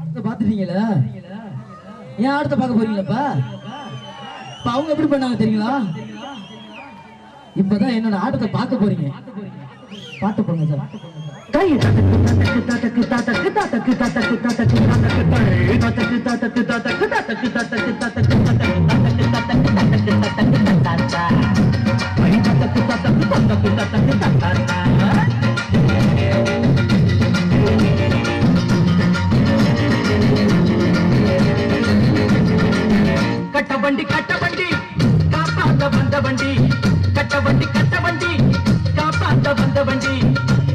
அடுத்த பாத்துட்டீங்களா ஏன் அடுத்த பார்க்க போறீங்களாப்பா? இப்ப அவங்க எப்படி பண்ணாங்க தெரியுங்களா? இப்பதான் என்னோட ஆட்டத்தை பார்க்க போறீங்க. பாட்டு போங்க சார். கை தக்கு தக்கு தக்கு தக்கு தக்கு தக்கு தக்கு தக்கு தக்கு தக்கு தக்கு தக்கு தக்கு தக்கு தக்கு தக்கு கட்ட வந்த வண்டி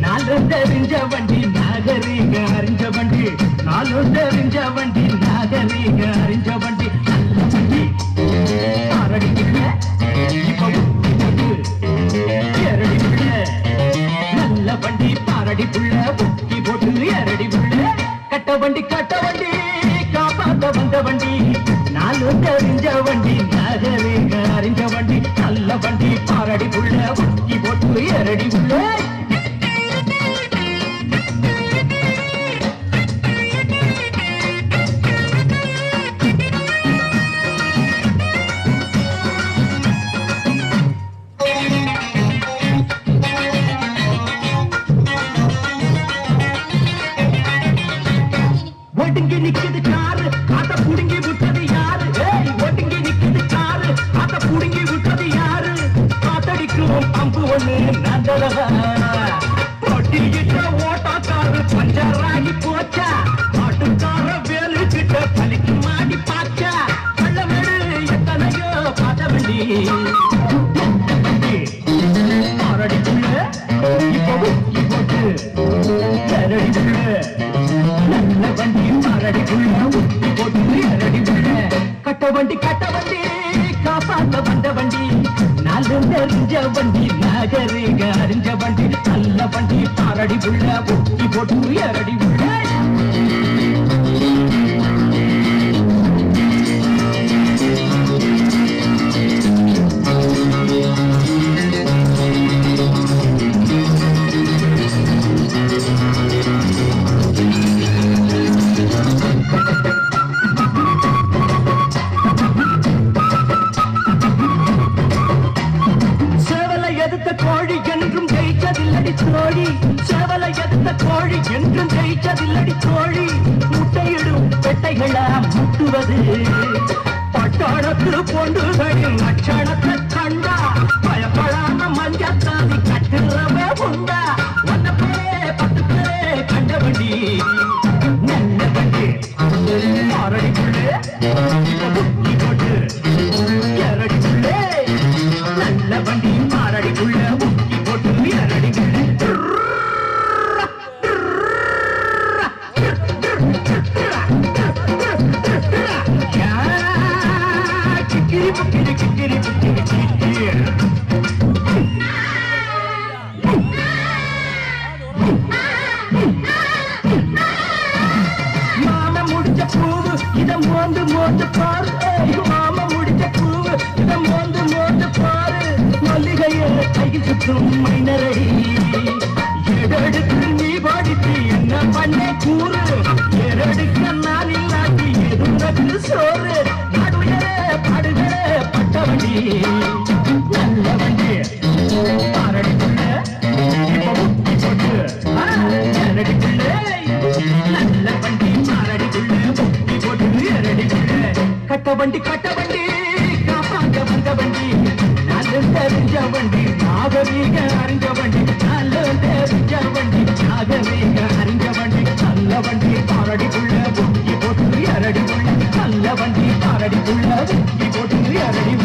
நாலு தெரிஞ்ச வண்டி நாகரீக அறிஞ்ச வண்டி. நாலு தெரிஞ்ச வண்டி நாகரீக அறிஞ்ச வண்டி. நல்ல வண்டி. ஆறடி ஏறடி பிள்ளை. நல்ல வண்டி பாரடி புள்ள புக்கி போட்டு ஏறடி புள்ள. கட்ட வண்டி கட்ட வண்டி காப்பாத்த வந்த வண்டி. நாலு தெரிஞ்ச வண்டி நகரீக அறிஞ்ச வண்டி. நல்ல வண்டி பாரடி உள்ள வண்டி போட்டு ஏறடி உள்ள. ஒடுங்கி நிக்குது காரு அத புடுங்கி விட்டது தொட்டிக்கிட்ட ஓட்டக்காரர் பஞ்சராகி போச்சா ஆட்டுக்கார வேலுக்கிட்ட பலிக்கு மாடி பாச்சா கள்ளமேடு எத்தனையோ பதவள்ளி அரடிக்குள்ள இப்போ இப்போட்டு அரடிக்குள்ள நல்ல வண்டி அரடிக்குள்ள ஒட்டி போட்டு அரடிக்குள்ள கட்ட வண்டி கட்ட வண்டி காப்பாத்த வந்த வண்டி நாலு தெரிஞ்ச வண்டி. நாகரீக அறிஞ்ச வண்டி நல்ல வண்டி பாரடி உள்ள ஒட்டி போட்டு அரடி உள்ள பட்டாளத்து பொண்டுகள் சுற்றும் மைனரை. எடெடுத்து நீ பாடித்து என்ன பண்ண கூறு? எரடுக்க நான் இல்லாட்டி எதுனக்கு சோறு? நடுவே படுகிற பட்ட நல்ல வண்டி. பாரடி புள்ள. இப்ப முக்கி போட்டு. ஆ, புள்ள. நல்ல வண்டி மாரடி புள்ள. முக்கி போட்டு எரடி புள்ள. கட்ட வண்டி கட்ட வண்டி. காப்பாங்க வந்த வண்டி. நல்ல தெரிஞ்ச வண்டி. நாகரீக அறிஞ்ச வண்டி. நல்ல தெரிஞ்ச வண்டி. நாகரீக அறிஞ்ச வண்டி. நல்ல வண்டி பாரடி புள்ள. முக்கி போட்டு புள்ள. நல்ல வண்டி பாரடி புள்ள. போட்டு